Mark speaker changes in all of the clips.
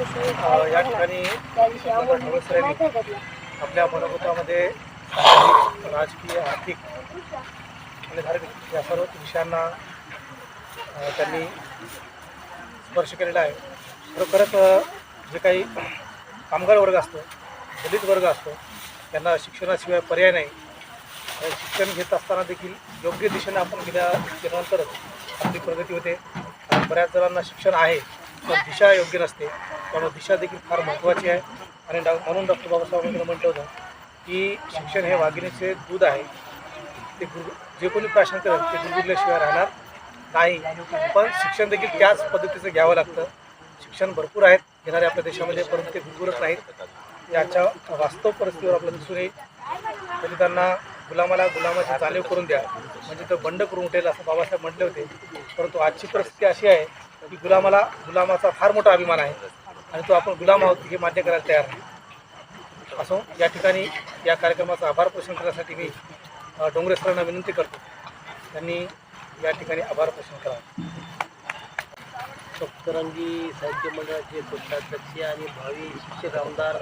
Speaker 1: या ठिकाणी आपल्या मनोगतामध्ये राजकीय आर्थिक आणि धार्मिक या सर्व विषयांना त्यांनी स्पर्श केलेला आहे. खरोखरच जे काही कामगार वर्ग असतो दलित वर्ग असतो त्यांना शिक्षणाशिवाय पर्याय नाही. शिक्षण घेत असताना देखील योग्य दिशेने आपण गेल्या गेल्यानंतरच आपली प्रगती होते. बऱ्याच जणांना शिक्षण आहे पण दिशा योग्य नसते. त्यामुळे दिशा देखील फार महत्त्वाची आहे. आणि डॉ म्हणून डॉक्टर बाबासाहेब आंबेडकर म्हटलं होतं की शिक्षण हे वाघिणीचे दूध आहे. ते गुरु जे कोणी प्राशन करेल ते गुरगुरल्याशिवाय राहणार नाही. पण शिक्षण देखील त्याच पद्धतीचं घ्यावं लागतं. शिक्षण भरपूर आहेत. घेणारे आपल्या देशामध्ये परंतु ते गुरगुरत नाहीत. याच्या वास्तव परिस्थितीवर आपल्याला दिसून येईल. तरी त्यांना गुलामाला गुलामाची चालीव करून द्या. म्हणजे तो बंड करून उठेल असं बाबासाहेब म्हटले होते. परंतु आजची परिस्थिती अशी आहे की गुलामाला गुलामाचा फार मोठा अभिमान आहे. आणि तो आपण गुलाम आहोत हे मान्य करायला तयार नाही असो या ठिकाणी या कार्यक्रमाचा आभार पोषण करण्यासाठी मी डोंगरे सरांना विनंती करतो. त्यांनी या ठिकाणी आभार पोषण करावं.
Speaker 2: सप्तरंगी साहित्य मंडळाचे कोषाध्यक्ष आणि भावी शिक्षक आमदार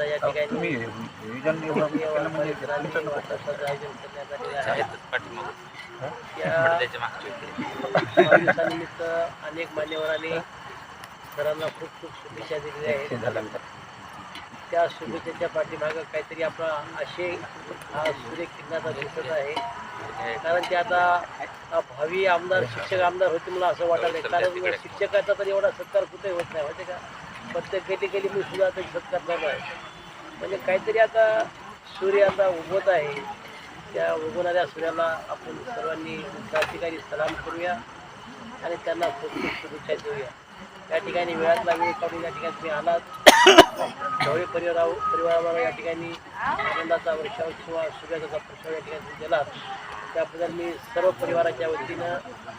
Speaker 2: या ठिकाणी धन्यवाद परिसरांनी वाढदिवसाचं अनेक मान्यवरांनी सरांना खूप खूप शुभेच्छा दिलेल्या आहेत त्या शुभेच्छेच्या पाठीमागं काहीतरी आपला असे हा सूर्य किरणाचा दिसत आहे कारण ते आता भावी आमदार शिक्षक आमदार होते मला असं वाटत नाही कारण शिक्षकाचा तर एवढा सत्कार कुठे होत नाही माहिती का? प्रत्येक केली गेली मी सुद्धा आता सत्कार करणार आहे म्हणजे काहीतरी आता सूर्य आता उगवत आहे. त्या उगवणाऱ्या सूर्याला आपण सर्वांनी त्या ठिकाणी सलाम करूया आणि त्यांना खूप खूप शुभेच्छा देऊया. या ठिकाणी वेळातला वेळ काढून या ठिकाणी तुम्ही आलात. ढवळे परिवारा परिवारावर या ठिकाणी आनंदाचा वर्षाव किंवा शुभेच्छाचा प्रसार या ठिकाणी दिलात. त्याबद्दल मी सर्व परिवाराच्या वतीनं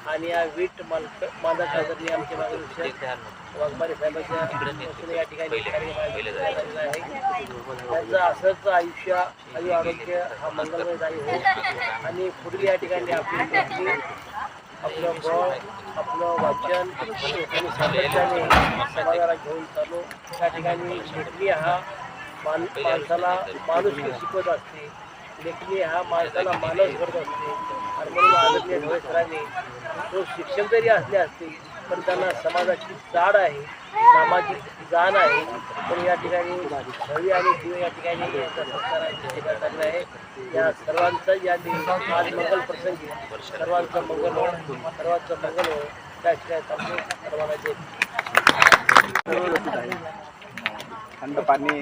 Speaker 2: आणि या वीट मालक मालक आदरणीय आमचे मार्गदर्शक वाघमारे साहेबांच्या वतीनं या ठिकाणी आहे. त्यांचं असंच आयुष्य आयु आरोग्य हा मंगलमय जाई हो आणि पुढील या ठिकाणी आपली आपलं बळ आपलं वाचन आणि सातत्याने समाजाला घेऊन चालू. त्या ठिकाणी लेखणी हा मान माणसाला माणुसकी शिकवत असते. लेखणी हा माणसाला माणूस करत असते. आणि म्हणून आदरणीय ढवळे सरांनी तो शिक्षण जरी असले असते पण त्यांना समाजाची जाड आहे सामाजिक जाण आहे. पण या ठिकाणी भव्य आणि जीव या ठिकाणी आहे. या सर्वांचं या आज मंगल प्रसंगी सर्वांचं मंगल हो सर्वांचं मंगल हो. त्या ठिकाणी सर्वांना जय
Speaker 3: थंड पाणी.